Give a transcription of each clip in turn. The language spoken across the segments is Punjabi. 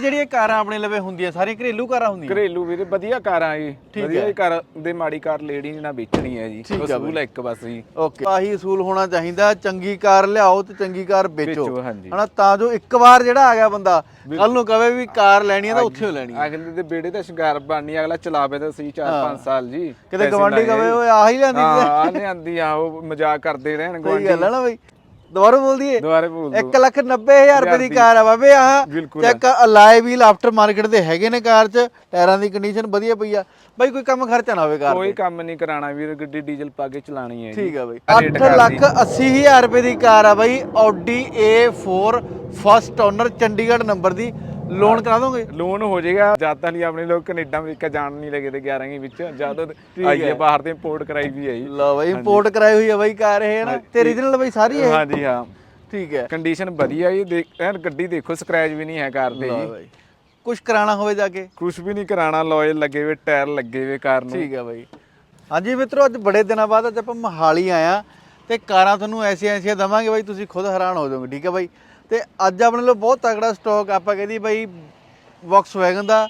ਜਿਹੜੀਆਂ ਕਾਰਾਂ ਆਪਣੇ ਲਵੇ ਹੁੰਦੀਆਂ ਸਾਰੀਆਂ ਘਰੇਲੂ ਕਾਰਾਂ ਹੁੰਦੀਆਂ? ਘਰੇਲੂ ਵੀਰੇ ਵਧੀਆ ਕਾਰਾਂ ਜੀ ਠੀਕ ਵਧੀਆ ਹੈ। ਹੀ ਕਾਰ ਦੇ ਮਾੜੀ ਕਾਰ ਲੈਣੀ ਨਾ ਵੇਚਣੀ ਹੈ ਜੀ। ਠੀਕ ਹੈ ਅਸੂਲ ਹੈ ਇੱਕ ਬਸ ਜੀ। ਓਕੇ। ਆਹੀ ਅਸੂਲ ਹੋਣਾ ਚਾਹੀਦਾ ਚੰਗੀ ਕਾਰ ਲਿਆਓ ਤੇ ਚੰਗੀ ਕਾਰ ਵੇਚੋ। ਵੇਚੋ, ਹਾਂਜੀ। ਹਨਾ ਤਾਂ ਜੋ ਇੱਕ ਵਾਰ ਜਿਹੜਾ ਆ ਗਿਆ ਬੰਦਾ ਕੱਲ ਨੂੰ ਕਵੇ ਵੀ ਕਾਰ ਲੈਣੀ ਹੈ ਤਾਂ ਉੱਥੇ ਹੀ ਲੈਣੀ ਹੈ ਅਗਲੇ ਦੇ ਬੇੜੇ ਦਾ ਸ਼ਿੰਗਾਰ ਬਣਨੀ ਅਗਲਾ ਚਲਾਵੇ ਤਾਂ ਸਹੀ 4-5 ਸਾਲ ਜੀ। ਕਿਤੇ ਪੈਸੇ ਗਵਾਂਢੀ ਲਾਏ ਕਵੇ ਜੀ। ਓਏ ਆਹੀ ਲੈਂਦੀ ਹਾਂ ਆ ਲਿਆਂਦੀ ਆ ਉਹ ਮਜ਼ਾਕ ਕਰਦੇ ਰਹਿਣ ਸਹੀ ਗੱਲ ਹੈ ਨਾ ਬਈ। ਦੁਬਾਰਾ ਬੋਲ ਦਈਏ? ਦੁਬਾਰੇ ਬੋਲ ਦੋ 1 ਲੱਖ 90 ਹਜ਼ਾਰ ਰੁਪਏ ਦੀ ਕਾਰ ਆ ਬਾਬੇ ਆਹ। Check alloy wheel after market ਦੇ ਹੈਗੇ ਨੇ ਕਾਰ 'ਚ ਟਾਇਰਾਂ ਦੀ ਕੰਡੀਸ਼ਨ ਵਧੀਆ ਪਈ ਆ। ਬਾਈ ਕੋਈ ਕੰਮ ਖਰਚਾ ਨਾ ਹੋਵੇ ਕਾਰ ਕੋਈ ਕੰਮ ਨਹੀਂ ਕਰਾਣਾ ਵੀਰ ਗੱਡੀ ਡੀਜ਼ਲ ਪਾ ਕੇ ਚਲਾਣੀ ਹੈ ਠੀਕ ਆ ਬਾਈ। ਰੇਟ 8 ਲੱਖ 80 ਹਜ਼ਾਰ ਰੁਪਏ ਦੀ ਕਾਰ ਆ ਬਾਈ Audi A4 first owner Chandigarh number ਦੀ। ਲੋਨ ਕਰਾ ਦੋਗੇ? ਲੋਨ ਹੋ ਜਾਏਗਾ। ਜ਼ਿਆਦਾ ਨਹੀਂ ਆਪਣੇ ਲੋਕ ਕੈਨੇਡਾ ਅਮਰੀਕਾ ਜਾਣ ਨਹੀਂ ਲੱਗੇ ਤੇ 11 ਵਿੱਚ। ਜ਼ਿਆਦਾ ਆਈ ਹੈ ਬਾਹਰ ਤੇ ਇੰਪੋਰਟ ਕਰਾਈ ਵੀ ਹੈ ਜੀ। ਲਓ ਬਾਈ ਇੰਪੋਰਟ ਕਰਾਈ ਹੋਈ ਆ ਬਾਈ ਕਾਰ ਇਹ ਨਾ? ਤੇ ਰੀਜਨਲ ਬਾਈ ਸਾਰੀ ਇਹ? ਹਾਂਜੀ ਹਾਂ। ਠੀਕ ਹੈ। ਕੰਡੀਸ਼ਨ ਵਧੀਆ ਜੀ ਦੇਖ ਗੱਡੀ ਦੇਖੋ ਸਕ੍ਰੈਚ ਵੀ ਨਹੀਂ ਹੈ ਕਾਰ ਤੇ ਜੀ। ਕੁਝ ਕਰਾਣਾ ਹੋਵੇ ਜਾ ਕੇ? ਕੁਝ ਵੀ ਨਹੀਂ ਕਰਾਣਾ ਲੋਏ ਲੱਗੇ ਹੋਏ ਟਾਇਰ ਲੱਗੇ ਹੋਏ ਕਾਰ ਨੂੰ। ਠੀਕ ਹੈ ਬਾਈ। ਹਾਂਜੀ ਮਿੱਤਰੋ ਅੱਜ ਬੜੇ ਦਿਨਾਂ ਬਾਅਦ ਅੱਜ ਆਪਾਂ ਮਹਾਲੀ ਆਇਆ ਤੇ ਕਾਰਾਂ ਤੁਹਾਨੂੰ ਐਸੀਆਂ ਐਸੀਆਂ ਦਵਾਂਗੇ ਬਾਈ ਤੁਸੀਂ ਖੁਦ ਹੈਰਾਨ ਹੋ ਜਾਓਗੇ ਠੀਕ ਹੈ ਬਾਈ? ਤੇ ਅੱਜ ਆਪਣੇ ਲਈ ਬਹੁਤ ਤਗੜਾ ਸਟਾਕ ਆਪਾਂ ਕਹਿੰਦੀ ਬਾਈ ਵੈਗਨ ਦਾ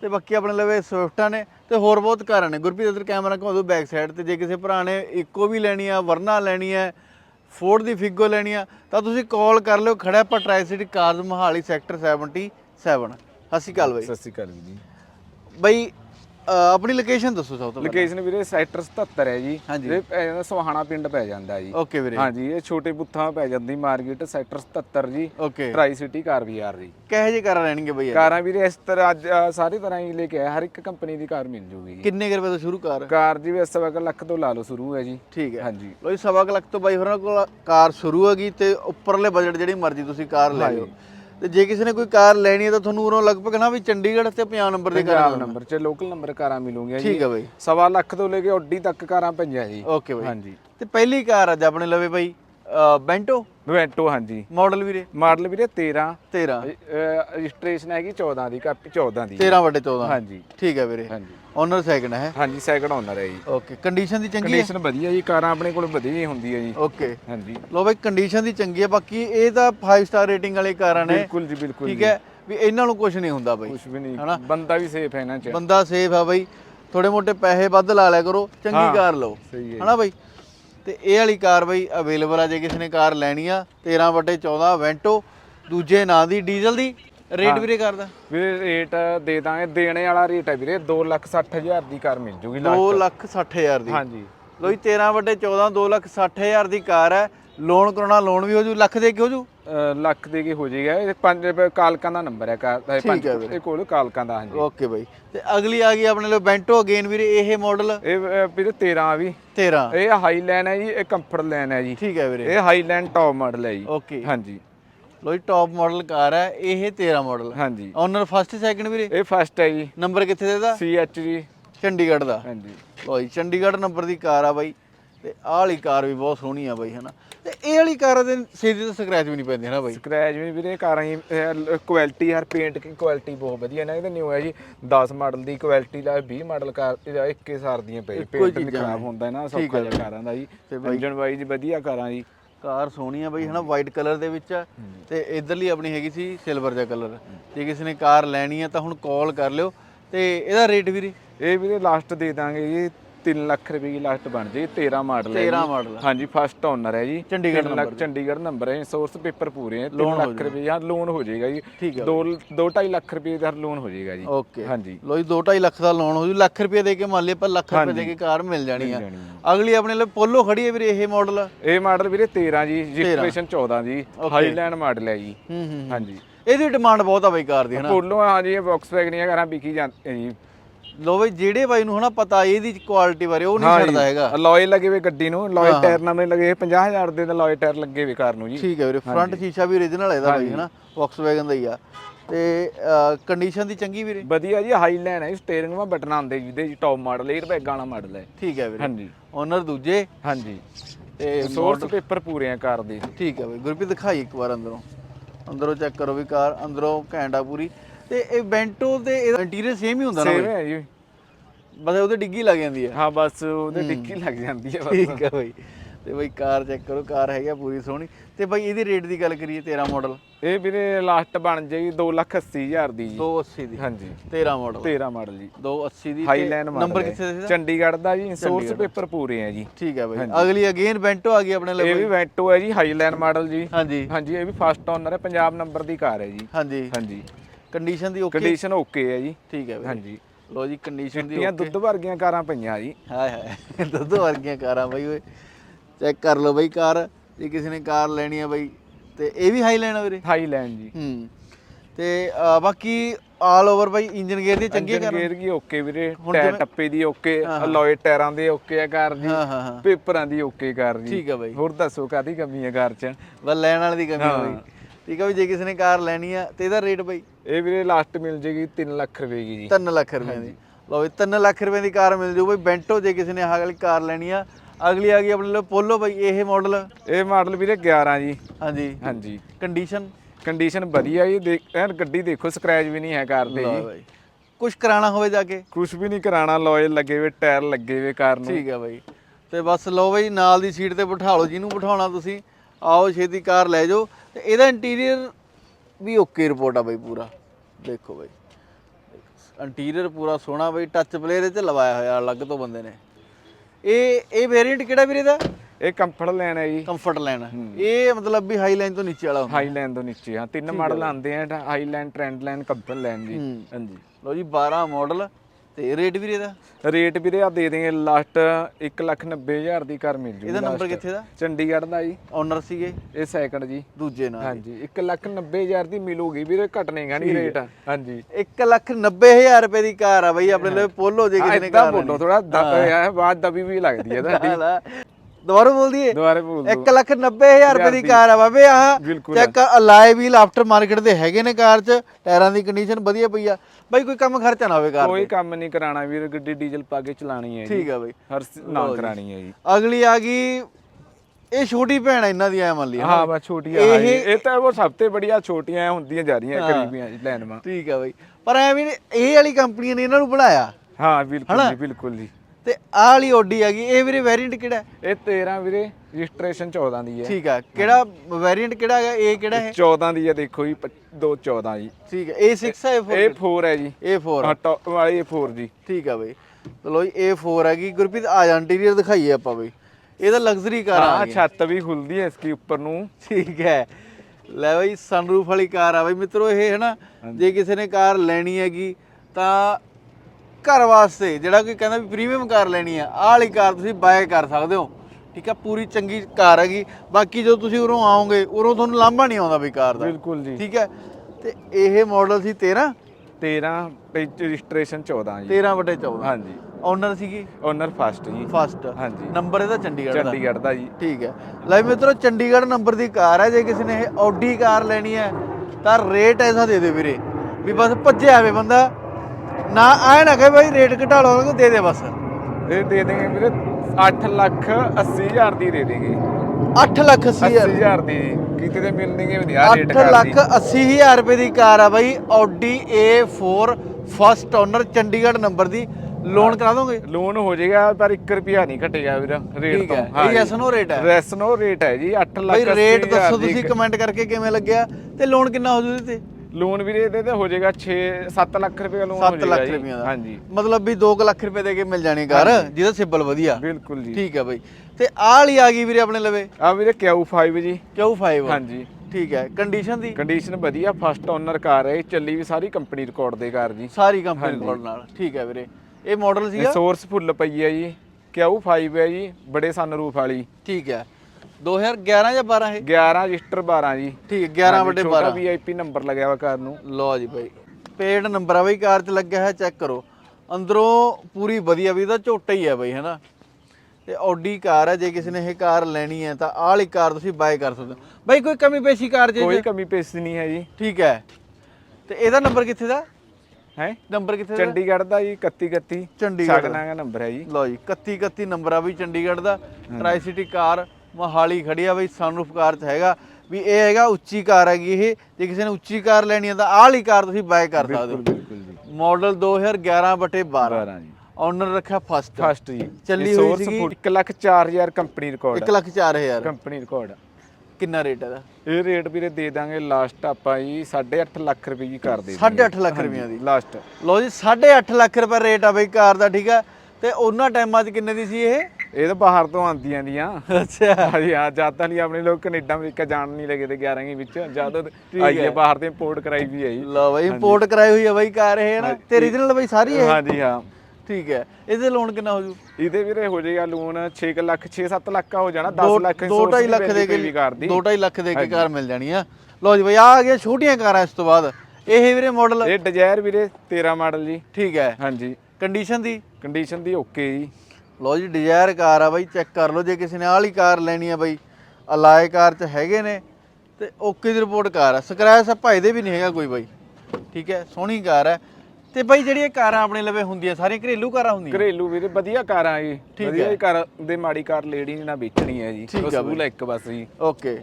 ਤੇ ਬਾਕੀ ਆਪਣੇ ਲਵੇ ਸਵਿਫਟਾਂ ਨੇ ਤੇ ਹੋਰ ਬਹੁਤ ਕਾਰਾਂ ਨੇ। ਗੁਰਪ੍ਰੀਤ ਇੱਧਰ ਕੈਮਰਾ ਘੁਮਾ ਦਿਓ ਬੈਕ ਸਾਈਡ ਤੇ। ਜੇ ਕਿਸੇ ਭਰਾ ਨੇ ਇਕੋ ਵੀ ਲੈਣੀ ਆ ਵਰਨਾ ਲੈਣੀ ਹੈ ਫੋਰਡ ਦੀ ਫਿਗੋ ਲੈਣੀ ਆ ਤਾਂ ਤੁਸੀਂ ਕਾਲ ਕਰ ਲਿਓ। ਖੜਾ ਆਪਾਂ tricity cars Mohali sector 77 ਸਤਿ ਸ਼੍ਰੀ ਅਕਾਲ ਬਾਈ। ਸਤਿ ਸ਼੍ਰੀ ਅਕਾਲ ਜੀ। ਬਾਈ ਆਪਣੀ ਲੋਕੇਸ਼ਨ ਦੱਸੋ ਸਭ ਤੋਂ ਪਹਿਲਾਂ ਲੋਕੇਸ਼ਨ ਵੀਰੇ ਸੈਕਟਰ 77 ਹੈ ਜੀ। ਹਾਂਜੀ। ਇਹ ਪੈ ਜਾਂਦਾ ਪਿੰਡ ਪੈ ਜਾਂਦਾ ਜੀ। ਓਕੇ ਵੀਰੇ। ਹਾਂਜੀ ਇਹ ਛੋਟੇ ਬੁੱਥਾਂ ਪੈ ਜਾਂਦੀ ਮਾਰਕੀਟ ਸੈਕਟਰ 77 ਜੀ। ਓਕੇ ਟਰਾਈ ਸਿਟੀ ਕਾਰ ਵੀਆਰ ਜੀ। ਕਿਹੋ ਜਿਹੇ ਕਾਰਾਂ ਲੈਣਗੇ ਬਈ ਇਹ? ਕਾਰਾਂ ਵੀਰੇ ਇਸ ਤਰ੍ਹਾਂ ਅੱਜ ਅ, ਸਾਰੀ ਤਰ੍ਹਾਂ ਹੀ ਲੈ ਕੇ ਆਇਆ। ਹਰ ਇੱਕ ਕੰਪਨੀ ਦੀ ਕਾਰ ਮਿਲ ਜੂਗੀ ਜੀ। ਕਿੰਨੇ ਕੁ ਰੁਪਏ ਤੋਂ ਸ਼ੁਰੂ ਕਾਰ? ਕਾਰ ਜੀ ਵੀ ਸਵਾ ਕੁ ਲੱਖ ਤੋਂ ਲਾ ਲਓ ਸ਼ੁਰੂ ਹੈ ਜੀ। ਠੀਕ ਹੈ। ਹਾਂਜੀ। ਲੋ ਜੀ ਸਵਾ ਕੁ ਲੱਖ ਤੋਂ ਬਾਈ ਹੋਰਾਂ ਕੋਲ ਕਾਰ ਸ਼ੁਰੂ ਹੈਗੀ ਤੇ ਉੱਪਰਲੇ ਬਜਟ ਜਿਹੜੀ ਮਰਜ਼ੀ ਤੁਸੀਂ ਕਾਰ ਲੈ ਲਿਓ। ਤੇ ਜੇ ਕਿਸੇ ਨੇ ਕੋਈ ਕਾਰ ਲੈਣੀ ਹੈ ਤਾਂ ਤੁਹਾਨੂੰ ਉਰੋਂ ਲਗਭਗ ਨਾ ਵੀ ਚੰਡੀਗੜ੍ਹ ਤੇ 50 ਨੰਬਰ ਦੀ ਕਾਰ ਪੰਜਾਬ ਨੰਬਰ 'ਚ ਲੋਕਲ ਨੰਬਰ ਕਾਰਾਂ ਮਿਲੂਗੀਆਂ ਜੀ। ਠੀਕ ਹੈ ਬਾਈ। ਸਵਾ ਲੱਖ ਤੋਂ ਲੈ ਕੇ ਓਡੀ ਤੱਕ ਕਾਰਾਂ ਪਈਆਂ ਜੀ। ਓਕੇ ਬਾਈ। ਹਾਂਜੀ। ਤੇ ਪਹਿਲੀ ਕਾਰ ਅੱਜ ਆਪਣੇ ਲਵੇ ਬਾਈ। ਬੈਂਟੋ? ਵੈਂਟੋ ਹਾਂਜੀ। ਮਾਡਲ ਵੀਰੇ? ਮਾਡਲ ਵੀਰੇ 13 13 ਰਜਿਸਟ੍ਰੇਸ਼ਨ ਹੈਗੀ 14 ਦੀ ਕਾਪੀ 14 ਦੀ। 13 ਵੱਡੇ 14 ਹਾਂਜੀ। ਠੀਕ ਹੈ ਵੀਰੇ। ਹਾਂਜੀ। ਓਨਰ ਸੈਕਿੰਡ ਹੈ। ਹਾਂਜੀ ਸੈਕਿੰਡ ਓਨਰ ਹੈ ਜੀ। ਓਕੇ ਕੰਡੀਸ਼ਨ ਦੀ ਚੰਗੀ ਹੈ? ਕੰਡੀਸ਼ਨ ਵਧੀਆ ਜੀ ਕਾਰਾਂ ਆਪਣੇ ਕੋਲ ਵਧੀਆ ਹੀ ਹੁੰਦੀ ਹੈ ਜੀ। ਓਕੇ ਹਾਂਜੀ। ਲੋ ਬਾਈ ਕੰਡੀਸ਼ਨ ਦੀ ਚੰਗੀ ਹੈ ਬਾਕੀ ਇਹ ਤਾਂ 5 ਸਟਾਰ ਰੇਟਿੰਗ ਵਾਲੀ ਕਾਰਾਂ ਨੇ। ਬਿਲਕੁਲ ਜੀ ਬਿਲਕੁਲ ਠੀਕ ਹੈ ਵੀ ਇਹਨਾਂ ਨੂੰ ਕੁਝ ਨਹੀਂ ਹੁੰਦਾ ਬਾਈ। ਕੁਝ ਵੀ ਨਹੀਂ। ਹਨਾ? ਬੰਦਾ ਵੀ ਸੇਫ ਹੈ ਇਹਨਾਂ 'ਚ। ਬੰਦਾ ਸੇਫ ਆ ਬਾਈ। ਥੋੜੇ ਮੋਟੇ ਪੈਸੇ ਵੱਧ ਲਾ ਲਿਆ ਕਰੋ ਚੰਗੀ ਕਾਰ ਲਓ। ਹਨਾ ਬਾਈ? ਤੇ ਇਹ ਵਾਲੀ ਕਾਰ ਬਾਈ ਅਵੇਲੇਬਲ ਆ ਜੇ ਕਿਸੇ ਨੇ ਕਾਰ ਲੈਣੀ ਆ 13 ਵੱਡੇ 14 ਵੈਂਟੋ ਦੂਜੇ ਨਾਂ ਦੀ ਡੀਜ਼ਲ ਦੀ ਰੇਟ ਵੀਰੇ ਕਰਦਾ ਵੀਰੇ ਰੇਟ ਦੇ ਦਾਂਗੇ ਦੇਣੇ ਵਾਲਾ ਰੇਟ ਹੈ ਵੀਰੇ 260000 ਦੀ ਕਾਰ ਮਿਲ ਜੂਗੀ 2 ਲੱਖ 60 ਹਜ਼ਾਰ ਦੀ। ਹਾਂਜੀ। ਲੋ ਜੀ 13 ਵੱਡੇ 14 2 ਲੱਖ 60 ਹਜ਼ਾਰ ਦੀ ਕਾਰ ਹੈ। ਲੋਨ ਕਰਾਉਣਾ ਲੋਨ ਵੀ ਹੋ ਜੂ ਲੱਖ ਦੇ ਕੇ ਹੋ ਜੂ ਅ, ਲੱਖ ਦੇ ਕੇ ਹੋ ਜਾਏਗਾ ਇਹ ਪੰਜ ਰੁਪਏ ਕਾਲਕਾਂ ਦਾ ਨੰਬਰ ਹੈ ਕਾਰ ਇਹ ਪੰਜ ਹੈ ਵੀਰੇ। ਇਹ ਕੋਲ ਕਾਲਕਾਂ ਦਾ ਹਾਂਜੀ। ਓਕੇ ਬਾਈ। ਤੇ ਅਗਲੀ ਆ ਗਈ ਆਪਣੇ ਲਈ ਬੈਂਟੋ ਅਗੇਨ ਵੀਰੇ ਇਹ ਮਾਡਲ ਇਹ ਅ, ਵੀਰੇ 13 ਆ ਵੀ। 13 ਇਹ ਹਾਈ ਲਾਈਨ ਹੈ ਜੀ ਇਹ ਕੰਫਰਟ ਲਾਈਨ ਹੈ ਜੀ। ਠੀਕ ਹੈ ਵੀਰੇ। ਇਹ ਹਾਈ ਲਾਈਨ ਟੌਪ ਮਾਡਲ ਹੈ ਜੀ। ਓਕੇ। ਹਾਂਜੀ। ਲੋ ਜੀ ਟੌਪ ਮਾਡਲ ਕਾਰ ਹੈ ਇਹ 13 ਮਾਡਲ ਹਾਂਜੀ। ਓਨਰ ਫਸਟ ਸੈਕਿੰਡ ਵੀਰੇ? ਇਹ ਫਸਟ ਹੈ ਜੀ। ਨੰਬਰ ਕਿੱਥੇ ਦੇ ਦਾ CH ਜੀ। ਚੰਡੀਗੜ੍ਹ ਦਾ। ਹਾਂਜੀ। ਲੋ ਜੀ ਚੰਡੀਗੜ੍ਹ ਨੰਬਰ ਦੀ ਕਾਰ ਆ ਬਾਈ। ਤੇ ਆਹ ਵਾਲੀ ਕਾਰ ਵੀ ਬਹੁਤ ਸੋਹਣੀ ਆ ਬਾਈ ਹਨਾ? ਤੇ ਇਹ ਵਾਲੀ ਕਾਰ ਦੇ ਸਿੱਧੀ ਤੇ ਸਕ੍ਰੈਚ ਵੀ ਨਹੀਂ ਪੈਂਦੇ ਹਨਾ ਬਾਈ? ਸਕ੍ਰੈਚ ਵੀ ਵੀਰੇ ਕਾਰਾਂ ਹੀ ਕੁਆਲਿਟੀ ਯਾਰ ਪੇਂਟ ਦੀ ਕੁਆਲਿਟੀ ਬਹੁਤ ਵਧੀਆ ਨਾ ਇਹ ਤਾਂ ਨਿਊ ਹੈ ਜੀ। 10 ਮਾਡਲ ਦੀ ਕੁਆਲਿਟੀ ਦਾ 20 ਮਾਡਲ ਕਾਰ ਇਹਦਾ 21 ਸਾਰ ਦੀਆਂ ਪਈ ਪੇਂਟ ਨਹੀਂ ਖਰਾਬ ਹੁੰਦਾ ਹੈ ਨਾ ਸੌਖਾ ਜਿਹਾ ਕਾਰਾਂ ਦਾ ਜੀ। ਇੰਜਨ ਵਾਈਜ਼ ਵਧੀਆ ਕਾਰਾਂ ਜੀ। ਕਾਰ ਸੋਹਣੀ ਆ ਬਾਈ ਹਨਾ ਵਾਈਟ ਕਲਰ ਦੇ ਵਿੱਚ। ਆ ਤੇ ਇਧਰਲੀ ਆਪਣੀ ਹੈਗੀ ਸੀ ਸਿਲਵਰ ਜਿਹਾ ਕਲਰ ਜੇ ਕਿਸੇ ਨੇ ਕਾਰ ਲੈਣੀ ਆ ਤਾਂ ਹੁਣ ਕਾਲ ਕਰ ਲਿਓ। ਤੇ ਇਹਦਾ ਰੇਟ ਵੀਰੇ? ਇਹ ਵੀਰੇ ਲਾਸਟ ਦੇ ਦਾਂਗੇ ਜੀ 3 ਲੱਖ ਰੁਪਏ ਦੀ ਲਾਸਟ ਬਣ ਜੇ 13 ਮਾਡਲ ਹੈ 13 ਜੀ। ਮਾਡਲ। ਹਾਂਜੀ ਫਸਟ ਓਨਰ ਹੈ ਜੀ। ਚੰਡੀਗੜ੍ਹ ਲੱਖ ਚੰਡੀਗੜ੍ਹ ਨੰਬਰ ਹੈ ਸੋਰਸ ਪੇਪਰ ਪੂਰੇ ਹੈ 3 ਲੱਖ ਰੁਪਏ ਜਾਂ ਲੋਨ ਹੋ ਜਾਏਗਾ ਜੀ। ਠੀਕ ਹੈ। 2 2.5 ਲੱਖ ਰੁਪਏ ਦਾ ਲੋਨ ਹੋ ਜਾਏਗਾ ਜੀ। ਓਕੇ ਹਾਂਜੀ। ਲੋ ਜੀ 2.5 ਲੱਖ ਦਾ ਲੋਨ ਹੋ ਜੂ। ਲੱਖ ਰੁਪਏ ਦੇ ਕੇ ਮੰਨ ਲਈਏ ਪਰ ਲੱਖ ਰੁਪਏ ਦੇ ਕੇ ਕਾਰ ਮਿਲ ਜਾਣੀ ਆ। ਅਗਲੀ ਆਪਣੇ ਲਈ ਪੋਲੋ ਖੜੀ ਹੈ ਵੀਰੇ ਇਹ ਮਾਡਲ ਇਹ ਮਾਡਲ ਵੀਰੇ 13 ਜੀ ਰਜਿਸਟ੍ਰੇਸ਼ਨ 14 ਜੀ। ਹਾਈਲੈਂਡ ਮਾਡਲ ਹੈ ਜੀ। ਹੂੰ ਹੂੰ ਹਾਂਜੀ। ਇਹਦੀ ਡਿਮਾਂਡ ਬਹੁਤ ਆ ਬਾਈ ਕਾਰ ਦੀ ਹਨਾ? ਪੋਲੋ ਹਾਂ ਜੀ ਇਹ ਬਾਕਸ ਵੈਗ ਦੀਆਂ ਕਾਰਾਂ ਵਿਕੀ ਜਾਂਦੇ ਜੀ। ਲੋ ਬਈ ਜਿਹੜੇ ਬਾਈ ਨੂੰ ਹਨਾ ਪਤਾ ਇਹਦੀ ਕੁਆਲਿਟੀ ਬਾਰੇ ਉਹ ਨਹੀਂ ਛੱਡਦਾ ਹੈਗਾ। ਲੋਏ ਲੱਗੇ ਹੋਏ ਗੱਡੀ ਨੂੰ ਲੋਏ ਟਾਇਰ ਨਵੇਂ ਲੱਗੇ ਹੋਏ, 50000 ਦੇ ਤਾਂ ਲੋਏ ਟਾਇਰ ਲੱਗੇ ਹੋਏ ਕਾਰ ਨੂੰ ਜੀ। ਠੀਕ ਹੈ ਵੀਰੇ ਫਰੰਟ ਸ਼ੀਸ਼ਾ ਵੀ origignal ਇਹਦਾ ਬਾਈ ਹਨਾ ਵੈਗਨ ਦਾ ਹੀ ਆ। ਤੇ ਕੰਡੀਸ਼ਨ ਦੀ ਚੰਗੀ ਵੀਰੇ? ਵਧੀਆ ਜੀ ਹਾਈਲੈਂਡ ਹੈ ਸਟੀਅਰਿੰਗ ਵਿੱਚ ਬਟਨ ਆਉਂਦੇ ਜਿਹਦੇ ਜੀ ਟੌਪ ਮਾਡਲ 에ਅਰ ਬੈਗ ਵਾਲਾ ਮਾਡਲ ਹੈ। ਠੀਕ ਹੈ ਵੀਰੇ। ਹਾਂਜੀ ਓਨਰ ਦੂਜੇ। ਹਾਂਜੀ ਤੇ ਸੋਰਸ ਪੇਪਰ ਪੂਰੇ ਆ ਕਾਰ ਦੇ। ਠੀਕ ਹੈ ਬਾਈ ਗੁਰਪ੍ਰੀਤ ਦਿਖਾਈ ਇੱਕ ਵਾਰ ਅੰਦਰੋਂ। ਅੰਦਰੋਂ ਚੈੱਕ ਕਰੋ ਵੀ ਕਾਰ ਅੰਦਰੋਂ ਘੈਂਟਾ ਪੂਰੀ। ਤੇ ਇਹ ਬੈਂਟੋ ਤੇ ਇਹਦਾ ਇੰਟੀਰੀਅਰ ਸੇਮ ਹੀ ਹੁੰਦਾ ਨਾ ਸੇਮ ਹੈ ਜੀ। ਬਸ ਉਹਦੇ ਡਿੱਗੀ ਲੱਗ ਜਾਂਦੀ ਹੈ। ਹਾਂ ਬਸ ਉਹਦੇ ਡਿੱਕੀ ਲੱਗ ਜਾਂਦੀ ਹੈ ਬਸ। ਠੀਕ ਹੈ ਬਾਈ। ਤੇ ਬਈ ਕਾਰ ਚੈੱਕ ਕਰੋ ਕਾਰ ਹੈਗਾ ਪੂਰੀ ਸੋਹਣੀ। ਤੇ ਬਈ ਇਹਦੀ ਰੇਟ ਦੀ ਗੱਲ ਕਰੀਏ 13 ਮਾਡਲ ਇਹ ਵੀਰੇ ਲਾਸਟ ਬਣ ਜਾਏਗੀ 280000 ਦੀ ਜੀ। 280 ਦੀ। ਹਾਂਜੀ। 13 ਮਾਡਲ 13 ਮਾਡਲ ਜੀ। 280 ਦੀ ਹਾਈਲੈਂਡ ਮਾਡਲ ਨੰਬਰ। ਕਿੱਥੇ ਦਾ ਚੰਡੀਗੜ੍ਹ ਦਾ ਜੀ ਸੋਰਸ ਪੇਪਰ ਪੂਰੇ ਹੈ ਜੀ। ਠੀਕ ਹੈ ਬਈ। ਅਗਲੀ ਅਗੇਨ ਬੈਂਟੋ ਆ ਗਈ ਆਪਣੇ ਇਹ ਲਈ ਵੀ ਵੈਂਟੋ ਹੈ ਜੀ ਹਾਈਲੈਂਡ ਮਾਡਲ ਜੀ। ਹਾਂਜੀ। ਹਾਂਜੀ ਇਹ ਵੀ ਫਸਟ ਓਨਰ ਹੈ ਪੰਜਾਬ ਨੰਬਰ ਦੀ ਕਾਰ ਹੈ ਜੀ। ਹਾਂਜੀ। ਹਾਂਜੀ। ਕੰਡੀਸ਼ਨ ਦੀ ਓਕੇ ਕੰਡੀਸ਼ਨ ਓਕੇ ਹੈ ਜੀ। ਠੀਕ ਹੈ ਬਈ ਹਾਂਜੀ। ਲੋ ਜੀ ਕੰਡੀਸ਼ਨ ਦੀ ਚਿੱਟੀਆਂ ਦੁੱਧ ਵਰਗੀਆਂ ਕਾਰਾਂ ਪਈਆਂ ਜੀ। ਹਾਏ ਹਾਏ ਦੁੱਧ ਵਰਗੀਆਂ ਕਾਰਾਂ ਬਈ ਓਏ। ਚੈੱਕ ਕਰ ਲਓ ਬਈ ਕਾਰ ਜੇ ਕਿਸੇ ਨੇ ਕਾਰ ਲੈਣੀ ਆ ਬਈ। ਤੇ ਇਹ ਵੀ ਹਾਈ ਲੈਣਾ ਵੀਰੇ? ਹਾਈਲੈਂਡ ਜੀ। ਹੂੰ। ਤੇ ਬਾਕੀ ਆਲ ਓਵਰ ਬਈ ਇੰਜਨ ਗੇਅਰ ਦੀ ਚੰਗੀ ਇੰਜਨ ਗੇਅਰ ਕੀ ਓਕੇ ਵੀਰੇ। ਟਾਇਰ ਟੱਪੇ ਦੀ ਓਕੇ ਅਲੋਏ ਟਾਇਰਾਂ ਦੇ ਓਕੇ ਆ ਕਾਰ ਜੀ ਪੇਪਰਾਂ ਦੀ ਓਕੇ ਕਾਰ ਜੀ ਠੀਕ ਆ ਬਈ। ਹੋਰ ਦੱਸੋ ਕਾਦੀ ਕਮੀ ਹੈ ਕਾਰ 'ਚ? ਬਸ ਲੈਣ ਵਾਲੀ ਦੀ ਕਮੀ ਆ ਬਈ। ਠੀਕ ਆ ਵੀ ਜੇ ਕਿਸੇ ਨੇ ਕਾਰ ਲੈਣੀ ਆ ਤੇ ਇਹਦਾ ਰੇਟ ਬਈ? ਇਹ ਵੀਰੇ ਲਾਸਟ ਮਿਲ ਜੇਗੀ 3 ਲੱਖ ਰੁਪਏ ਦੀ ਜੀ। 3 ਲੱਖ ਰੁਪਏ ਦੀ। ਲਓ ਵੀ 3 ਲੱਖ ਰੁਪਏ ਦੀ ਕਾਰ ਮਿਲ ਜੂ ਬਈ। ਬੈਂਟੋ ਜੇ ਕਿਸੇ ਨੇ ਆਹ ਵਾਲੀ ਕਾਰ ਲੈਣੀ ਆ। ਅਗਲੀ ਆ ਗਈ ਆਪਣੇ ਲਈ ਪੋਲੋ ਬਈ। ਇਹ ਮਾਡਲ ਇਹ ਮਾਡਲ ਵੀਰੇ 11 ਜੀ। ਹਾਂਜੀ। ਹਾਂਜੀ। ਕੰਡੀਸ਼ਨ ਕੰਡੀਸ਼ਨ ਵਧੀਆ ਜੀ। ਦੇਖ ਐਨ ਗੱਡੀ ਦੇਖੋ ਸਕ੍ਰੈਚ ਵੀ ਨਹੀਂ ਹੈ ਕਾਰ ਤੇ ਲਓ ਜੀ ਬਈ। ਕੁਝ ਕਰਾਣਾ ਹੋਵੇ ਜਾ ਕੇ? ਕੁਝ ਵੀ ਨਹੀਂ ਕਰਾਣਾ ਲੋਏ ਲੱਗੇ ਵੇ ਟਾਇਰ ਲੱਗੇ ਵੇ ਕਾਰ ਨੂੰ। ਠੀਕ ਆ ਬਾਈ। ਤੇ ਬਸ ਲਓ ਬਈ ਨਾਲ ਦੀ ਸੀਟ ਤੇ ਬਿਠਾ ਲਓ। ਜਿਹਨੂੰ ਬਿਠਾਉਣਾ ਤੁਸੀਂ। ਆਓ ਛੇਤੀ ਕਾਰ ਲੈ ਜਾਓ। ਤੇ ਇਹਦਾ ਇੰਟੀਰੀਅਰ ਵੀ ਓਕੇ ਰਿਪੋਰਟ ਆ ਬਾਈ ਪੂਰਾ। ਦੇਖੋ ਬਾਈ। ਇੰਟੀਰੀਅਰ ਪੂਰਾ ਸੋਹਣਾ ਬਾਈ ਟੱਚ ਪਲੇਅਰ ਇਹ ਤੇ ਲਵਾਇਆ ਹੋਇਆ ਅਲੱਗ ਤੋਂ ਬੰਦੇ ਨੇ। ਇਹ ਇਹ ਵੇਰੀਐਂਟ ਕਿਹੜਾ ਵੀਰੇ ਦਾ ਇਹ ਕੰਫਰਟ ਲੈਣ ਹੈ ਜੀ। ਕੰਫਰਟ ਲਾਈਨ ਇਹ ਮਤਲਬ ਵੀ ਹਾਈ ਲਾਈਨ ਤੋਂ ਨੀਚੇ ਵਾਲਾ ਹੁੰਦਾ। ਹਾਈ ਲਾਈਨ ਤੋਂ ਨੀਚੇ ਹਾਂ। ਤਿੰਨ ਮਾਡਲ ਆਉਂਦੇ ਆ high line trend line comfortline ਜੀ। ਹਾਂਜੀ। ਲਓ ਜੀ 12 ਮਾਡਲ ਤੇ ਰੇਟ ਵੀਰੇ ਦਾ? ਰੇਟ ਵੀਰੇ ਆ ਦੇ ਦੇਂਗੇ ਲਾਸਟ 190000 ਦੀ ਕਾਰ ਮਿਲ ਜੂ ਇਹਦਾ ਨੰਬਰ ਕਿੱਥੇ ਦਾ? ਚੰਡੀਗੜ੍ਹ ਦਾ ਜੀ। ਓਨਰ ਸੀਗੇ? ਇਹ ਸੈਕੰਡ ਜੀ। ਦੂਜੇ ਨਾਲ ਹਾਂਜੀ 190000 ਦੀ ਮਿਲੂਗੀ ਵੀਰੇ ਘਟਣੇਗਾ ਨਹੀਂ ਰੇਟ ਹਾਂਜੀ। 1 ਲੱਖ 90 ਹਜ਼ਾਰ ਰੁਪਏ ਦੀ ਕਾਰ ਆ ਬਾਈ ਆਪਣੇ ਲਈ ਪੋਲੋ ਜੇ ਕਿਸੇ ਨੇ ਇਦਾਂ ਕਾਰ ਬੋਲੋ ਥੋੜਾ ਬਾਅਦ ਦਬੀ ਵੀ ਲੱਗਦੀ ਹੈ ਤੁਹਾਡੀ ਲੈਣੀ ਦੁਬਾਰਾ ਬੋਲ ਦਈਏ? ਦੁਬਾਰੇ ਬੋਲ ਦਿਓ 1 ਲੱਖ 90 ਹਜ਼ਾਰ ਰੁਪਏ ਦੀ ਕਾਰ ਆ ਬਾਬੇ ਆਹ check alloy wheel after market ਦੇ ਹੈਗੇ ਨੇ ਕਾਰ 'ਚ ਟਾਇਰਾਂ ਦੀ ਕੰਡੀਸ਼ਨ ਵਧੀਆ ਪਈ ਆ। ਬਾਈ ਕੋਈ ਕੰਮ ਖਰਚਾ ਨਾ ਹੋਵੇ ਕਾਰ ਕੋਈ ਕੰਮ ਨਹੀਂ ਕਰਾਣਾ ਵੀਰ ਗੱਡੀ ਡੀਜ਼ਲ ਪਾ ਕੇ ਚਲਾਣੀ ਹੈ ਠੀਕ ਆ ਬਾਈ। ਹਰ ਨਾ ਕਰਾਣੀ ਹੈ ਜੀ। ਅਗਲੀ ਆ ਗਈ ਇਹ ਛੋਟੀ ਭੈਣ ਆ ਇਹਨਾਂ ਦੀ ਐ ਮੰਨ ਲਈ ਹਾਂ ਬਸ ਛੋਟੀਆਂ ਹਾਂ ਜੀ। ਇਹ ਤਾਂ ਉਹ ਸਭ ਤੋਂ ਬੜੀਆਂ ਛੋਟੀਆਂ ਹੁੰਦੀਆਂ ਜਾ ਰਹੀਆਂ ਕਰੀਬੀਆਂ ਜੀ ਲੈਨਮਾ ਠੀਕ ਆ ਬਾਈ। ਪਰ ਐ ਵੀ ਨੀ, ਇਹ ਵਾਲੀ ਕੰਪਨੀ ਨੇ ਇਹਨਾਂ ਨੂੰ ਬਣਾਇਆ? ਹਾਂ ਬਿਲਕੁਲ ਜੀ ਬਿਲਕੁਲ ਜੀ। ਤੇ ਆਹ ਵਾਲੀ ਓਡੀ ਹੈਗੀ ਇਹ ਵੀਰੇ ਵੈਰੀਐਂਟ ਕਿਹੜਾ ਹੈ? ਇਹ 13 ਵੀਰੇ ਰਜਿਸਟ੍ਰੇਸ਼ਨ 14 ਦੀ ਹੈ। ਠੀਕ ਆ ਕਿਹੜਾ ਵੈਰੀਐਂਟ ਕਿਹੜਾ ਹੈਗਾ ਇਹ ਕਿਹੜਾ ਹੈ? 14 ਦੀ ਹੈ ਦੇਖੋ ਜੀ 2 14 ਜੀ। ਠੀਕ ਹੈ A6 ਹੈ A4 ਇਹ 4 ਹੈ ਜੀ। A4 ਹਾਂ ਟੌਪ ਵਾਲੀ ਇਹ 4 ਜੀ। ਠੀਕ ਆ ਬਈ। ਚਲੋ ਜੀ A4 ਹੈਗੀ ਗੁਰਪ੍ਰੀਤ ਆ ਜਾ ਇੰਟੀਰੀਅਰ ਦਿਖਾਈਏ ਆਪਾਂ ਬਈ। ਇਹ ਤਾਂ ਲਗਜ਼ਰੀ ਕਾਰ ਆ ਹਾਂ ਛੱਤ ਵੀ ਖੁੱਲਦੀ ਹੈ ਇਸਕੇ ਉੱਪਰ ਨੂੰ। ਠੀਕ ਹੈ। ਲੈ ਬਈ ਸਨਰੂਫ ਵਾਲੀ ਕਾਰ ਆ ਬਈ। ਮਿੱਤਰੋ ਇਹ ਹੈ ਨਾ ਜੇ ਕਿਸੇ ਨੇ ਕਾਰ ਲੈਣੀ ਹੈਗੀ ਤਾਂ ਘਰ ਵਾਸਤੇ ਜਿਹੜਾ ਕੋਈ ਕਹਿੰਦਾ ਵੀ ਪ੍ਰੀਮੀਅਮ ਕਾਰ ਲੈਣੀ ਆ ਆਹ ਵਾਲੀ ਕਾਰ ਤੁਸੀਂ ਬਾਏ ਕਰ ਸਕਦੇ ਹੋ। ਠੀਕ ਆ ਪੂਰੀ ਚੰਗੀ ਕਾਰ ਹੈਗੀ। ਬਾਕੀ ਜਦੋਂ ਤੁਸੀਂ ਉਰੋਂ ਆਓਗੇ ਉਰੋਂ ਤੁਹਾਨੂੰ ਲਾਂਭਾ ਨਹੀਂ ਆਉਂਦਾ ਬਈ ਕਾਰ ਦਾ। ਬਿਲਕੁਲ ਜੀ। ਠੀਕ ਹੈ ਤੇ ਇਹ ਮਾਡਲ ਸੀ 13 13 ਰਜਿਸਟ੍ਰੇਸ਼ਨ 14 ਜੀ। 13 ਬਟੇ 14 ਹਾਂਜੀ। ਓਨਰ ਸੀਗੀ? ਓਨਰ ਫਸਟ ਜੀ। ਫਸਟ ਹਾਂਜੀ। ਨੰਬਰ ਇਹਦਾ ਚੰਡੀਗੜ੍ਹ ਦਾ। ਚੰਡੀਗੜ੍ਹ ਦਾ ਜੀ। ਠੀਕ ਹੈ ਲੈ ਮਿੱਤਰੋ ਚੰਡੀਗੜ੍ਹ ਨੰਬਰ ਦੀ ਕਾਰ ਹੈ ਜੇ ਕਿਸੇ ਨੇ ਇਹ ਆਡੀ ਕਾਰ ਲੈਣੀ ਹੈ ਤਾਂ ਰੇਟ ਐਸਾ ਦੇ ਦੇ ਵੀਰੇ। ਵੀ ਬਸ ਭੱਜਿਆ ਆਵੇ ਬੰਦਾ। ਨਾ ਆਏ ਨਾ ਕਹੇ ਭਾਈ ਰੇਟ ਘਟਾ ਲਓ ਉਹਨੂੰ ਦੇ ਦੇ ਬਸ। ਇਹ ਦੇ ਦੇਂਗੇ ਵੀਰੇ 8 ਲੱਖ 80 ਹਜ਼ਾਰ ਦੀ ਦੇ ਦੇਂਗੇ। 8 ਲੱਖ 80 80 ਹਜ਼ਾਰ ਹਜ਼ਾਰ ਦੀ ਕਿਤੇ ਤੇ ਮਿਲਣਗੇ ਵੀ ਨਹੀਂ ਆ ਰੇਟ 8 ਲੱਖ 80 ਹਜ਼ਾਰ ਰੁਪਏ ਦੀ ਕਾਰ ਆ ਬਾਈ Audi A4 first owner Chandigarh number ਦੀ। ਲੋਨ ਕਰਾ ਦੋਗੇ? ਲੋਨ ਹੋ ਜਾਏਗਾ ਪਰ 1 ਰੁਪਿਆ ਨਹੀਂ ਘਟੇਗਾ ਵੀਰ ਰੇਟ ਠੀਕ ਤੋਂ। ਹੈ ਇਹ no rate ਹੈ? ਰੈਸ ਨੋ ਰੇਟ ਹੈ ਜੀ 8 ਲੱਖ ਬਾਈ 80 ਰੇਟ ਹਜ਼ਾਰ ਦੱਸੋ ਦੀ ਤੁਸੀਂ ਕਮੈਂਟ ਕਰਕੇ ਕਿਵੇਂ ਲੱਗਿਆ ਤੇ ਲੋਨ ਕਿੰਨਾ ਹੋ ਜੂ ਇਹਦੇ ਤੇ? ਲੋਨ ਵੀਰੇ ਇਹਦੇ ਤੇ ਹੋ ਜਾਏਗਾ 6 7 ਲੱਖ ਰੁਪਏ ਦਾ ਲੋਨ ਹੋ 7 ਜਾਏਗਾ ਲੱਖ ਜੀ। ਰੁਪਏ ਦਾ। ਹਾਂਜੀ। ਮਤਲਬ ਵੀ 2 ਲੱਖ ਰੁਪਏ ਦੇ ਕੇ ਮਿਲ ਜਾਣੀ ਕਾਰ ਜਿਹਦਾ ਸਿਬਲ ਵਧੀਆ। ਬਿਲਕੁਲ ਜੀ। ਠੀਕ ਹੈ ਬਾਈ। ਤੇ ਆਹ ਵਾਲੀ ਆ ਗਈ ਵੀਰੇ ਆਪਣੇ ਲਵੇ। ਆ ਵੀਰੇ ਕਿਊ 5 ਜੀ। ਕਿਉਂ 5 ਹਾਂਜੀ। ਠੀਕ ਹੈ ਕੰਡੀਸ਼ਨ ਦੀ? ਕੰਡੀਸ਼ਨ ਵਧੀਆ। ਫਸਟ ਓਨਰ ਕਾਰ ਹੈ ਇਹ ਚੱਲੀ ਵੀ ਸਾਰੀ ਕੰਪਨੀ ਰਿਕਾਰਡ ਦੇ ਕਾਰ ਜੀ। ਸਾਰੀ ਕੰਪਨੀ ਕੋਲ ਨਾਲ। ਠੀਕ ਹੈ ਵੀਰੇ। ਇਹ ਮਾਡਲ ਸੀਗਾ ਸੋਰਸ ਫੁੱਲ ਪਈ ਹੈ ਜੀ। ਕਿਊ 5 ਹੈ ਜੀ ਬੜੇ ਸਨਰੂਫ ਵਾਲੀ। ਠੀਕ ਹੈ 2011 ਜਾਂ 12 ਇਹ? 11 ਰਜਿਸਟਰ 12 ਜੀ। ਠੀਕ ਹੈ 11 ਵੱਡੇ 12 ਵੀਆਈਪੀ ਨੰਬਰ ਲੱਗਿਆ ਵਾ ਕਾਰ ਨੂੰ। ਲਓ ਜੀ ਬਾਈ। ਪੇਡ ਨੰਬਰ ਆ ਬਾਈ ਕਾਰ 'ਚ ਲੱਗਿਆ ਹੈ ਚੈੱਕ ਕਰੋ। ਅੰਦਰੋਂ ਪੂਰੀ ਵਧੀਆ ਵੀ ਇਹਦਾ ਝੋਟਾ ਹੀ ਹੈ ਬਾਈ ਹੈਨਾ? ਤੇ ਆਡੀ ਕਾਰ ਹੈ ਜੇ ਕਿਸੇ ਨੇ ਇਹ ਕਾਰ ਲੈਣੀ ਹੈ ਤਾਂ ਆਹ ਵਾਲੀ ਕਾਰ ਤੁਸੀਂ ਬਾਏ ਕਰ ਸਕਦੇ ਹੋ। ਬਾਈ ਕੋਈ ਕਮੀ ਪੇਸ਼ੀ ਕਾਰ ਜੇ ਕੋਈ ਕਮੀ ਪੇਸ਼ੀ ਨਹੀਂ ਹੈ ਜੀ। ਠੀਕ ਹੈ। ਤੇ ਇਹਦਾ ਨੰਬਰ ਕਿੱਥੇ ਦਾ? ਹੈ? ਨੰਬਰ ਕਿੱਥੇ ਦਾ? ਚੰਡੀਗੜ੍ਹ ਦਾ ਜੀ 3131 ਚੰਡੀਗੜ੍ਹ ਦਾ। ਨੰਬਰ ਹੈ ਜੀ। ਲਓ ਜੀ 31 31 ਨੰਬਰ ਆ ਬਈ ਚੰਡੀਗੜ੍ਹ ਦਾ। Tricity car. ਮੋਹਾਲੀ ਖੜੀ ਆ ਬਈ ਸਨਰੂਫ ਕਾਰ ਚ ਹੈਗਾ ਵੀ ਇਹ ਹੈਗਾ ਉੱਚੀ ਕਾਰ ਹੈਗੀ ਇਹ ਜੇ ਕਿਸੇ ਨੇ ਉੱਚੀ ਕਾਰ ਲੈਣੀ ਹੈ ਤਾਂ ਆਹ ਵਾਲੀ ਕਾਰ ਤੁਸੀਂ ਬਾਏ ਕਰ ਸਕਦੇ ਹੋ। ਬਿਲਕੁਲ ਜੀ। ਮਾਡਲ 2011 ਬਟੇ 12 12 ਜੀ। ਓਨਰ ਰੱਖਿਆ ਫਸਟ ਫਸਟ ਜੀ। ਚੱਲੀ ਹੋਈ ਸੀਗੀ। 1 lakh 4000 company record 1 lakh 4000 company record ਕਿੰਨਾ ਰੇਟ ਇਹਦਾ? ਇਹ ਰੇਟ ਵੀਰੇ ਦੇ ਦਾਂਗੇ ਲਾਸਟ ਆਪਾਂ ਜੀ 8.5 ਲੱਖ ਰੁਪਏ ਜੀ ਕਰ ਦੇ 8.5 ਲੱਖ ਰੁਪਈਆ ਦੀ। ਲਾਸਟ ਲਓ ਜੀ 8.5 ਲੱਖ ਰੁਪਏ ਰੇਟ ਆ ਬਈ ਕਾਰ ਦਾ ਠੀਕ ਆ? ਤੇ ਉਹਨਾਂ ਟਾਈਮਾਂ 'ਚ ਕਿੰਨੇ ਦੀ ਸੀ ਇਹ? ਇਹ ਤਾਂ ਬਾਹਰ ਤੋਂ ਆਉਂਦੀਆਂ ਦੀਆਂ। ਅੱਛਾ। ਹਾਂਜੀ ਹਾਂ ਜ਼ਿਆਦਾ ਨਹੀਂ ਆਪਣੇ ਲੋਕ ਕੈਨੇਡਾ ਅਮਰੀਕਾ ਜਾਣ ਨਹੀਂ ਲੱਗੇ ਤੇ 11ਵੀਂ ਵਿੱਚ। ਜ਼ਿਆਦਾ ਆਈ ਹੈ ਬਾਹਰ ਤੇ ਇੰਪੋਰਟ ਕਰਾਈ ਵੀ ਹੈ ਜੀ। ਲਓ ਬਈ ਇੰਪੋਰਟ ਕਰਾਈ ਹੋਈ ਆ ਬਈ ਕਾਰ ਇਹ ਹੈ ਨਾ। ਤੇ origignal ਬਈ ਸਾਰੀ ਇਹ ਹਾਂਜੀ ਹਾਂ। ਠੀਕ ਹੈ। ਇਹਦੇ ਲੋਨ ਕਿੰਨਾ ਹੋ ਜੂ? ਇਹਦੇ ਵੀਰੇ ਹੋ ਜਾਏਗਾ ਲੋਨ 6 ਲੱਖ 6-7 ਲੱਖ ਹੋ ਜਾਣਾ। 10 ਲੱਖ 2.5 ਲੱਖ ਦੇ ਕੇ ਕਰ ਦੀ। 2.5 ਲੱਖ ਦੇ ਕੇ ਕਾਰ ਮਿਲ ਜਾਣੀ ਆ। ਲਓ ਜੀ ਬਈ ਆ ਆ ਗਿਆ ਛੋਟੀਆਂ ਕਾਰਾਂ ਇਸ ਤੋਂ ਬਾਅਦ। ਇਹ ਵੀਰੇ ਮਾਡਲ ਇਹ ਡਿਜ਼ਾਇਰ ਵੀਰੇ 13 ਮਾਡਲ ਜੀ। ਠੀਕ ਹੈ। ਹਾਂਜੀ ਕੰਡੀਸ਼ਨ ਦੀ? ਕੰਡੀਸ਼ਨ ਦੀ ਓਕੇ ਜੀ। ਲਓ ਜੀ ਡਿਜ਼ਾਇਰ ਕਾਰ ਆ ਬਾਈ ਚੈੱਕ ਕਰ ਲਓ ਜੇ ਕਿਸੇ ਨੇ ਆਹ ਕਾਰ ਲੈਣੀ ਆ ਬਾਈ। ਅਲਾਏ ਕਾਰ ਚ ਹੈਗੇ ਨੇ ਤੇ ਓਕੇ ਦੀ ਰਿਪੋਰਟ ਕਾਰ ਆ। ਸਕ੍ਰੈਚ ਆ ਭਾਈ ਦੇ ਵੀ ਨਹੀਂ ਹੈਗਾ ਕੋਈ ਬਾਈ। ਠੀਕ ਹੈ ਸੋਹਣੀ ਕਾਰ ਹੈ ਤੇ ਬਾਈ ਜਿਹੜੀਆਂ ਕਾਰਾਂ ਆਪਣੇ ਲਵੇ ਹੁੰਦੀਆਂ ਸਾਰੀਆਂ ਘਰੇਲੂ ਕਾਰਾਂ ਹੁੰਦੀਆਂ? ਘਰੇਲੂ ਵੀਰੇ ਵਧੀਆ ਕਾਰਾਂ ਜੀ ਵਧੀਆ ਹੈ। ਕਾਰ ਦੇ ਮਾੜੀ ਕਾਰ ਲੇਡੀ ਨਾ ਵੇਚਣੀ ਹੈ ਜੀ। ਠੀਕ ਹੈ ਇੱਕ ਬਸ ਜੀ। ਓਕੇ।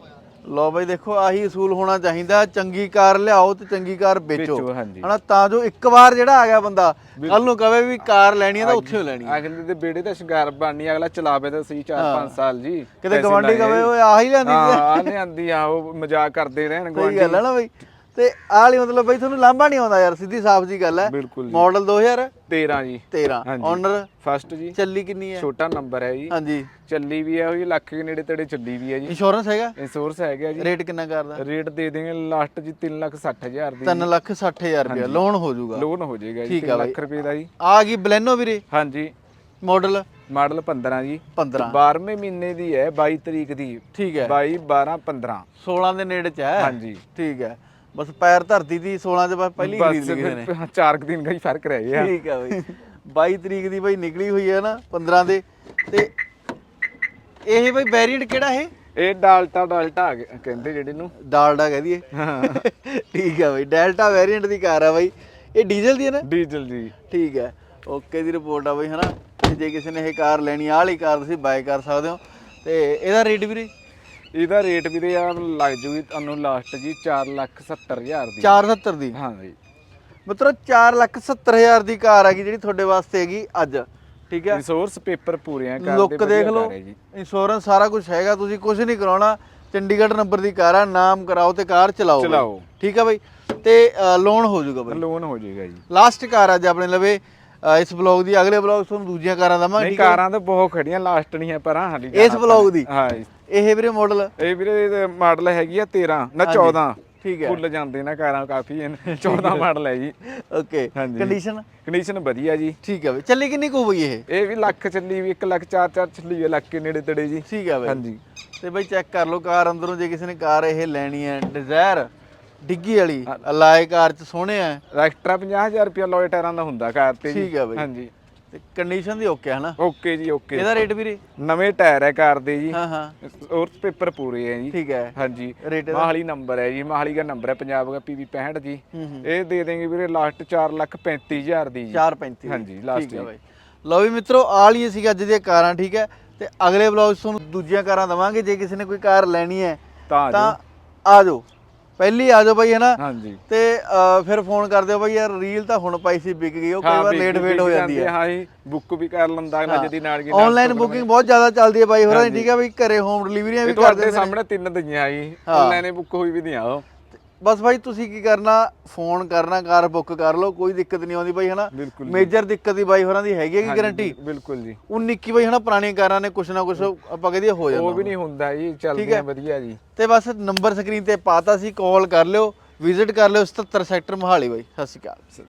ਲਓ ਬਾਈ ਦੇਖੋ ਆਹੀ ਅਸੂਲ ਹੋਣਾ ਚਾਹੀਦਾ ਚੰਗੀ ਕਾਰ ਲਿਆਓ ਤੇ ਚੰਗੀ ਕਾਰ ਵੇਚੋ। ਵੇਚੋ, ਹਾਂਜੀ। ਹਨਾ ਤਾਂ ਜੋ ਇੱਕ ਵਾਰ ਜਿਹੜਾ ਆ ਗਿਆ ਬੰਦਾ ਕੱਲ ਨੂੰ ਕਵੇ ਵੀ ਕਾਰ ਲੈਣੀ ਆ ਤਾਂ ਉੱਥੇ ਹੀ ਲੈਣੀ ਆ। ਅਗਲੇ ਦੇ ਬੇੜੇ ਦਾ ਸ਼ਿੰਗਾਰ ਬਣਨੀ ਅਗਲਾ ਚਲਾਵੇ ਤਾਂ ਸਹੀ 4-5 ਸਾਲ ਜੀ ਕਿਤੇ ਪੈਸੇ ਗਵਾਂਢੀ ਲਾਏ। ਕਵੇ ਓਏ ਆਹੀ ਲੈਂਦੀ ਹਾਂ ਆ ਲਿਆਂਦੀ ਆ ਉਹ ਮਜ਼ਾਕ ਕਰਦੇ ਰਹਿਣ ਸਹੀ ਗੱਲ ਹੈ ਨਾ ਬਾਈ। ਤੇ ਆਹ ਵਾਲੀ ਮਤਲਬ ਬਾਈ ਤੁਹਾਨੂੰ ਲਾਂਭਾ ਨਹੀਂ ਆਉਂਦਾ ਯਾਰ ਸਿੱਧੀ ਸਾਫ਼ ਜੀ ਗੱਲ ਹੈ। ਬਿਲਕੁਲ ਜੀ। ਮਾਡਲ 2013 13 ਜੀ। ਹਾਂਜੀ। ਓਨਰ ਫਸਟ ਜੀ। ਚੱਲੀ ਕਿੰਨੀ ਹੈ? ਛੋਟਾ ਨੰਬਰ ਹੈ ਜੀ। ਹਾਂਜੀ। ਚੱਲੀ ਵੀ ਹੈ ਉਹ ਜੀ ਲੱਖ ਦੇ ਨੇੜੇ ਤੇੜੇ ਚੱਲੀ ਵੀ ਹੈ ਜੀ। ਇੰਸ਼ੋਰੈਂਸ ਹੈਗਾ? ਇੰਸ਼ੋਰੈਂਸ ਹੈਗਾ ਜੀ। ਰੇਟ ਕਿੰਨਾ ਕਰਦਾ? ਰੇਟ ਦੇ ਦੇਂਗੇ ਲਾਸਟ ਜੀ 3 ਲੱਖ 60 ਹਜ਼ਾਰ ਦੀ। 3 ਲੱਖ 60000 ਰੁਪਏ ਲੋਨ ਹੋ ਜਾਊਗਾ। ਲੋਨ ਹੋ ਜਾਏਗਾ ਜੀ ਠੀਕ 3 ਆ ਬਾਈ। ਲੱਖ ਰੁਪਏ ਦਾ ਜੀ। ਆ ਗਈ ਬਲੈਨੋ ਵੀਰੇ। ਹਾਂਜੀ। ਮਾਡਲ ਮਾਡਲ 15 ਜੀ। 15 12ਵੇਂ ਮਹੀਨੇ ਦੀ ਹੈ 22 ਤਰੀਕ ਦੀ। ਠੀਕ ਹੈ। 22 12 15 16 ਦੇ ਨੇੜੇ ਚ ਹੈ। ਹਾਂਜੀ। ਠੀਕ ਹੈ। ਬਸ ਪੈਰ ਧਰਤੀ ਦੀ 16 ਦੇ ਬਾਅਦ ਪਹਿਲੀ ਖਰੀਦ ਲਈ ਕਿਸੇ ਨੇ। ਫਿਰ ਚਾਰ ਕੁ ਦਿਨ ਦਾ ਹੀ ਫ਼ਰਕ ਰਹਿ ਗਿਆ। ਠੀਕ ਹੈ ਬਾਈ। 22 ਤਰੀਕ ਦੀ ਬਾਈ ਨਿਕਲੀ ਹੋਈ ਹੈ ਨਾ 15 ਦੇ। ਤੇ ਇਹ ਬਾਈ ਵੈਰੀਐਂਟ ਕਿਹੜਾ ਇਹ? ਇਹ ਡਾਲਟਾ ਡਾਲਟਾ ਆ ਕਹਿੰਦੇ ਜਿਹੜੇ ਨੂੰ। ਡਾਲਡਾ ਕਹਿ ਦਈਏ। ਠੀਕ ਹੈ ਬਾਈ ਡੈਲਟਾ ਵੈਰੀਐਂਟ ਦੀ ਕਾਰ ਆ ਬਾਈ। ਇਹ ਡੀਜ਼ਲ ਦੀ ਹੈ ਨਾ? ਡੀਜ਼ਲ ਜੀ ਠੀਕ ਹੈ ਓਕੇ ਦੀ ਰਿਪੋਰਟ ਆ ਬਾਈ ਹਨਾ। ਤੇ ਜੇ ਕਿਸੇ ਨੇ ਇਹ ਕਾਰ ਲੈਣੀ ਆਹ ਵਾਲੀ ਕਾਰ ਤੁਸੀਂ ਬਾਏ ਕਰ ਸਕਦੇ ਹੋ। ਤੇ ਇਹਦਾ ਰੇਟ ਵੀਰੇ? ਇਹਦਾ ਰੇਟ ਵੀਰੇ ਆ ਲੱਗ ਜੂਗੀ ਤੁਹਾਨੂੰ ਲਾਸਟ ਜੀ 4 ਲੱਖ 70 ਹਜ਼ਾਰ ਦੀ। 470 ਦੀ? ਹਾਂ ਜੀ। ਮਤਲਬ 4 ਲੱਖ 70 ਹਜ਼ਾਰ ਦੀ ਕਾਰ ਹੈਗੀ ਜਿਹੜੀ ਤੁਹਾਡੇ ਵਾਸਤੇ ਹੈਗੀ ਅੱਜ। ਠੀਕ ਹੈ? ਰਿਸੋਰਸ ਪੇਪਰ ਪੂਰੇ ਆ ਕਾਰ ਲੁੱਕ ਦੇ ਦੇਖ ਵਧੀਆ ਲਓ। ਇੰਸ਼ੋਰੈਂਸ ਸਾਰਾ ਕੁਝ ਹੈਗਾ ਤੁਸੀਂ ਕੁਝ ਨਹੀਂ ਕਰਾਉਣਾ। ਚੰਡੀਗੜ੍ਹ ਨੰਬਰ ਦੀ ਕਾਰ ਆ ਨਾਮ ਕਰਾਓ ਤੇ ਕਾਰ ਚਲਾਓ। ਚਲਾਓ। ਠੀਕ ਹੈ ਬਾਈ? ਤੇ ਲੋਨ ਹੋ ਜਾਊਗਾ ਬਾਈ। ਲੋਨ ਹੋ ਜਾਏਗਾ ਜੀ। ਲਾਸਟ ਕਾਰ ਅੱਜ ਆਪਣੇ ਲਵੇ। ਅ, ਇਸ ਬਲੌਗ ਦੀ ਅਗਲੇ ਬਲੌਗ ਤੁਹਾਨੂੰ ਦੂਜੀਆਂ ਕਾਰਾਂ ਦਵਾਂਗੇ ਨਹੀਂ ਠੀਕ ਹੈ ਕਾਰਾਂ ਤਾਂ ਬਹੁਤ ਖੜੀਆਂ ਲਾਸਟ ਨਹੀਂ ਹੈ ਪਰ ਸਾਡੀ ਇਸ ਬਲੌਗ ਦੀ? ਹਾਂ ਜੀ। ਇਹ ਵੀਰੇ ਮਾਡਲ ਇਹ ਵੀਰੇ ਮਾਡਲ ਹੈਗੀ ਆ 13 ਨਾ 14 ਠੀਕ ਹੈ। ਭੁੱਲ ਜਾਂਦੇ ਨਾ ਕਾਰਾਂ ਕਾਫੀ ਹਨ 14 ਮਾਡਲ ਹੈ। ਜੀ। ਓਕੇ ਹਾਂਜੀ। ਕੰਡੀਸ਼ਨ ਕੰਡੀਸ਼ਨ ਵਧੀਆ ਜੀ। ਠੀਕ ਹੈ ਬਈ ਚੱਲੀ ਕਿੰਨੀ ਕੁ ਬਈ ਇਹ? ਇਹ ਵੀ ਲੱਖ ਚੱਲੀ ਵੀ 1 ਲੱਖ 4 4 ਚੱਲੀ ਹੈ ਲੱਖ ਦੇ ਨੇੜੇ ਤੇੜੇ ਜੀ। ਠੀਕ ਹੈ ਬਈ। ਹਾਂਜੀ। ਤੇ ਬਈ ਚੈੱਕ ਕਰ ਲਓ ਕਾਰ ਅੰਦਰੋਂ ਜੇ ਕਿਸੇ ਨੇ ਕਾਰ ਇਹ ਲੈਣੀ ਹੈ ਡਿਜ਼ਾਇਰ ਡਿੱਗੀ ਵਾਲੀ ਅਲਾਏ ਕਾਰ ਚ ਸੋਹਣੇ ਆ। ਐਕਸਟਰਾ 50000 ਰੁਪਏ ਲੋਏ ਟਾਇਰਾਂ ਦਾ ਹੁੰਦਾ ਕਾਰ ਤੇ ਜੀ। ਠੀਕ ਹੈ ਬਈ। ਹਾਂਜੀ। ਤੇ ਕੰਡੀਸ਼ਨ ਦੀ ਓਕੇ ਹੈ ਨਾ ਓਕੇ ਜੀ ਓਕੇ ਇਹਦਾ ਰੇਟ ਵੀਰੇ? ਨਵੇਂ ਟਾਇਰ ਹੈ ਕਾਰ ਦੇ ਜੀ। ਹਾਂ ਹਾਂ। ਔਰ ਪੇਪਰ ਪੂਰੇ ਹੈ ਜੀ। ਠੀਕ ਹੈ ਹਾਂਜੀ। ਰੇਟ ਮਾਹਲੀ ਨੰਬਰ ਹੈ ਜੀ। ਮਾਹਲੀ ਦਾ ਨੰਬਰ ਹੈ ਪੰਜਾਬ ਦਾ ਪੀਵੀ 65 ਜੀ। ਹੂੰ ਹੂੰ। ਇਹ ਦੇ ਦੇਂਗੇ ਵੀਰੇ ਲਾਸਟ 4 ਲੱਖ 35000 ਦੀ ਜੀ। 435 ਹਾਂਜੀ, last ਠੀਕ ਹੈ। ਬਾਈ। ਲਓ ਵੀ ਮਿੱਤਰੋ ਆ ਲਈਏ ਸੀ ਅੱਜ ਦੀਆਂ ਕਾਰਾਂ ਠੀਕ ਹੈ ਤੇ ਅਗਲੇ ਵਲੌਗ 'ਚ ਤੁਹਾਨੂੰ ਦੂਜੀਆਂ ਕਾਰਾਂ ਦਵਾਂਗੇ। ਜੇ ਕਿਸੇ ਨੇ ਕੋਈ ਕਾਰ ਲੈਣੀ ਹੈ ਤਾਂ ਆ ਤਾਂ ਜਾਓ। ਆ ਜਾਓ। ਪਹਿਲੀ ਆ ਜਾਓ ਬਾਈ ਹੈ ਨਾ ਹਾਂਜੀ। ਤੇ ਫਿਰ ਫੋਨ ਕਰ ਦਿਓ ਬਾਈ ਯਾਰ ਰੀਲ ਤਾਂ ਹੁਣ ਪਾਈ ਸੀ ਵਿਕ ਗਈ ਉਹ ਕਈ ਵਾਰ ਲੇਟ ਵੇਟ ਹੋ ਜਾਂਦੀ ਹੈ। ਹਾਂ ਜੀ ਬੁੱਕ ਵੀ ਕਰ ਲੈਂਦਾ ਅਗਲਾ ਜਦੀ ਨਾਲ ਕੀ ਆਨਲਾਈਨ ਬੁਕਿੰਗ ਬਹੁਤ ਜ਼ਿਆਦਾ ਚੱਲਦੀ ਹੈ ਬਾਈ ਹੋਰਾਂ ਦੀ ਠੀਕ ਹੈ ਬਈ ਘਰੇ ਹੋਮ ਡਿਲੀਵਰੀਆਂ ਵੀ ਕਰ ਤੁਹਾਡੇ ਦਿੰਦੇ ਨੇ। ਸਾਹਮਣੇ ਤਿੰਨ ਦਈਆਂ ਹਾਂ। ਆਨਲਾਈਨ ਬੁੱਕ ਹੋਈ ਵੀ ਦੀਆਂ ਉਹ। ਬਸ ਬਾਈ ਤੁਸੀਂ ਕੀ ਕਰਨਾ? ਫੋਨ ਕਰਨਾ ਕਾਰ ਬੁੱਕ ਕਰ ਲਓ ਕੋਈ ਦਿੱਕਤ ਨਹੀਂ ਆਉਂਦੀ ਬਾਈ ਹਨਾ? ਬਿਲਕੁਲ ਜੀ। ਮੇਜਰ ਦਿੱਕਤ ਦੀ ਬਾਈ ਹੋਰਾਂ ਦੀ ਹੈਗੀ ਹੈ ਕਿ ਗਾਰੰਟੀ ਬਿਲਕੁਲ ਜੀ। 19 21 ਬਾਈ ਹਨਾ ਪੁਰਾਣੀਆਂ ਕਾਰਾਂ ਨੇ ਕੁਛ ਨਾ ਕੁਛ ਆਪਾਂ ਕਹਦੇ ਹੋ ਜਾਂਦਾ ਉਹ ਵੀ ਨਹੀਂ ਹੁੰਦਾ ਜੀ ਚੱਲਦੀਆਂ ਵਧੀਆ ਜੀ। ਤੇ ਬਸ ਨੰਬਰ ਸਕਰੀਨ ਤੇ ਪਾਤਾ ਸੀ ਕਾਲ ਕਰ ਲਿਓ ਵਿਜ਼ਿਟ ਕਰ ਲਿਓ 77 ਸੈਕਟਰ ਮੋਹਾਲੀ ਬਾਈ ਸਤਿ ਸ਼੍ਰੀ ਅਕਾਲ।